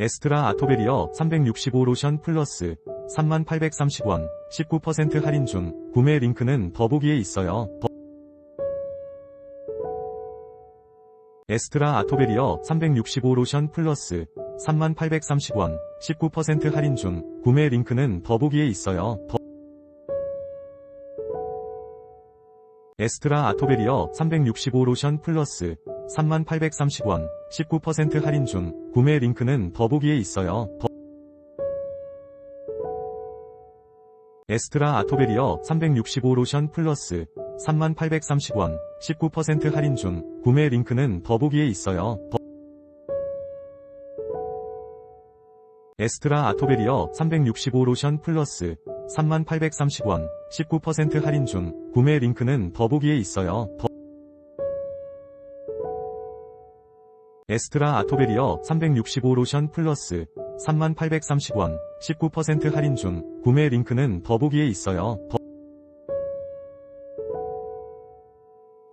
에스트라 아토베리어 365 로션 플러스 3830원 19% 할인 중 구매 링크는 더보기에 있어요. 더- 에스트라 아토베리어 365 로션 플러스 3830원 19% 할인 중 구매 링크는 더보기에 있어요. 더- 에스트라 아토베리어 365 로션 플러스 3830원 19% 할인 중 구매 링크는 더보기에 있어요. 더- 에스트라 아토베리어 365 로션 플러스 3830원 19% 할인 중 구매 링크는 더보기에 있어요. 더- 에스트라 아토베리어 365 로션 플러스 3830원 19% 할인 중 구매 링크는 더보기에 있어요. 더- 에스트라 아토베리어 365 로션 플러스 3830원 19% 할인 중 구매 링크는 더보기에 있어요. 더-